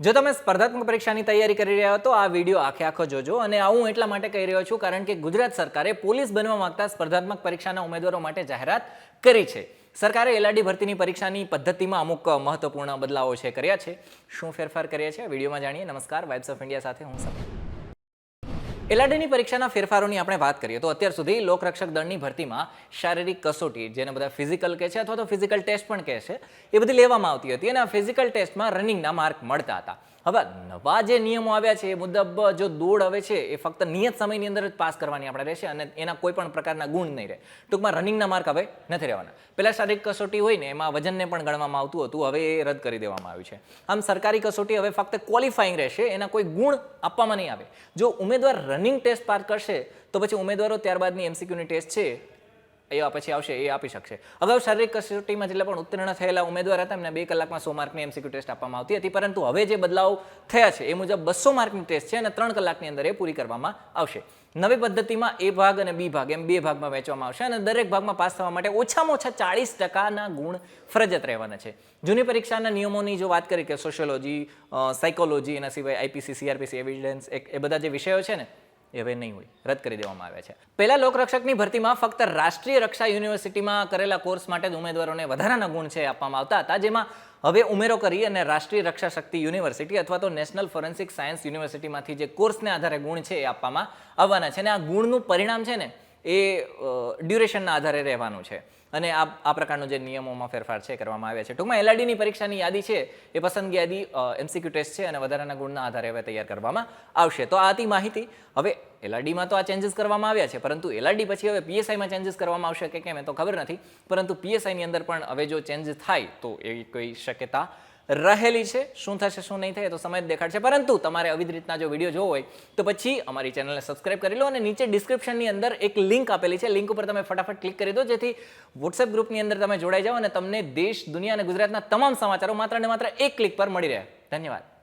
જો તમે સ્પર્ધાત્મક પરીક્ષાની તૈયારી કરી રહ્યા હો, તો આ વીડિયો આખે આખો જોજો અને આ હું એટલા માટે કહી રહ્યો છું કારણ કે ગુજરાત સરકારે પોલીસ બનવા માંગતા સ્પર્ધાત્મક પરીક્ષાના ઉમેદવારો માટે જાહેરાત કરી છે. સરકારે એલઆરડી ભરતીની પરીક્ષાની પદ્ધતિમાં અમુક મહત્વપૂર્ણ બદલાવો છે કર્યા છે. શું ફેરફાર કર્યા છે? વિડીયોમાં જાણીએ. નમસ્કાર. વાઇબ્સ ઓફ ઇન્ડિયા સાથે હું સમીર. એલઆરડીની પરીક્ષાના ફેરફારોની આપણે વાત કરીએ તો અત્યાર સુધી લોકરક્ષક દળની ભરતીમાં શારીરિક કસોટી, જેને બધા ફિઝિકલ કહે છે અથવા તો ફિઝિકલ ટેસ્ટ પણ કહે છે, એ બધી લેવામાં આવતી હતી અને આ ફિઝિકલ ટેસ્ટમાં રનિંગના માર્ક મળતા હતા. હવે નવા જે નિયમો આવ્યા છે, એ મુજબ જો દોડ આવે છે, એ ફક્ત નિયત સમયની અંદર જ પાસ કરવાની આપણે રહેશે અને એના કોઈ પણ પ્રકારના ગુણ નહીં રહે. ટૂંકમાં રનિંગના માર્ક હવે નથી રહેવાના. પહેલાં શારીરિક કસોટી હોય ને, એમાં વજનને પણ ગણવામાં આવતું હતું, હવે એ રદ કરી દેવામાં આવ્યું છે. આમ સરકારી કસોટી હવે ફક્ત ક્વોલિફાઈંગ રહેશે, એના કોઈ ગુણ આપવામાં નહીં આવે. જો ઉમેદવાર રનિંગ ટેસ્ટ પાર કરશે, તો પછી ઉમેદવારો ત્યારબાદની એમસીક્યુની ટેસ્ટ છે, એ પછી આવશે, એ આપી શકશે. અગાઉ શારીરિક કસોટીમાં જેટલા પણ ઉત્તીર્ણ થયેલા ઉમેદવાર હતા, એમને બે કલાકમાં સો માર્કની એમસીક્યુ ટેસ્ટ આપવામાં આવતી હતી, પરંતુ હવે જે બદલાવ થયા છે, એ મુજબ બસો માર્કની ટેસ્ટ છે અને ત્રણ કલાકની અંદર એ પૂરી કરવામાં આવશે. નવી પદ્ધતિમાં એ ભાગ અને બી ભાગ એમ બે ભાગમાં વહેંચવામાં આવશે અને દરેક ભાગમાં પાસ થવા માટે ઓછામાં ઓછા ચાળીસ ટકાના ગુણ ફરજિયાત રહેવાના છે. જૂની પરીક્ષાના નિયમોની જો વાત કરીએ કે સોશિયોલોજી સાયકોલોજી એના સિવાય આઈપીસી સીઆરપીસી એવિડન્સ એ બધા જે વિષયો છે ને હવે નહીં હોય. રદ કરી દેવામાં આવ્યા છે. પહેલા લોકરક્ષકની ભરતીમાં ફક્ત રાષ્ટ્રીય રક્ષા યુનિવર્સિટીમાં કરેલા કોર્સ માટે જ ઉમેદવારોને વધારાના ગુણ છે આપવામાં આવતા હતા, જેમાં હવે ઉમેરો કરી અને રાષ્ટ્રીય રક્ષા શક્તિ યુનિવર્સિટી અથવા તો નેશનલ ફોરેન્સિક સાયન્સ યુનિવર્સિટીમાંથી જે કોર્સને આધારે ગુણ છે એ આપવામાં આવવાના છે. અને આ ગુણનું પરિણામ છે ને એ ડ્યુરેશનના આધારે રહેવાનું છે. અને આ આ પ્રકારનો જે નિયમોમાં ફેરફાર છે કરવામાં આવ્યા છે. ટૂંકમાં એલઆરડીની પરીક્ષાની યાદી છે, એ પસંદગી યાદી એમસીક્યુ ટેસ્ટ છે અને વધારાના ગુણના આધારે હવે તૈયાર કરવામાં આવશે. તો આ હતી માહિતી. હવે એલઆરડીમાં તો આ ચેન્જીસ કરવામાં આવ્યા છે, પરંતુ એલઆરડી પછી હવે પીએસઆઈમાં ચેન્જીસ કરવામાં આવશે કે કેમ એ તો ખબર નથી. પરંતુ પીએસઆઈની અંદર પણ હવે જો ચેન્જ થાય તો એવી કોઈ શક્યતા રહેલી છે. શું થશે, શું નહીં થાય તો સમય જ દેખાડશે. પરંતુ તમારે આવી રીતના જો વીડિયો જોવો હોય, તો પછી અમારી ચેનલને સબસ્ક્રાઇબ કરી લો અને નીચે ડિસ્ક્રિપ્શનની અંદર એક લિંક આપેલી છે. લિંક ઉપર તમે ફટાફટ ક્લિક કરી દો, જેથી વોટ્સએપ ગ્રુપની અંદર તમે જોડાઈ જાઓ અને તમને દેશ, દુનિયા અને ગુજરાતના તમામ સમાચારો માત્ર ને માત્ર એક ક્લિક પર મળી રહે. ધન્યવાદ.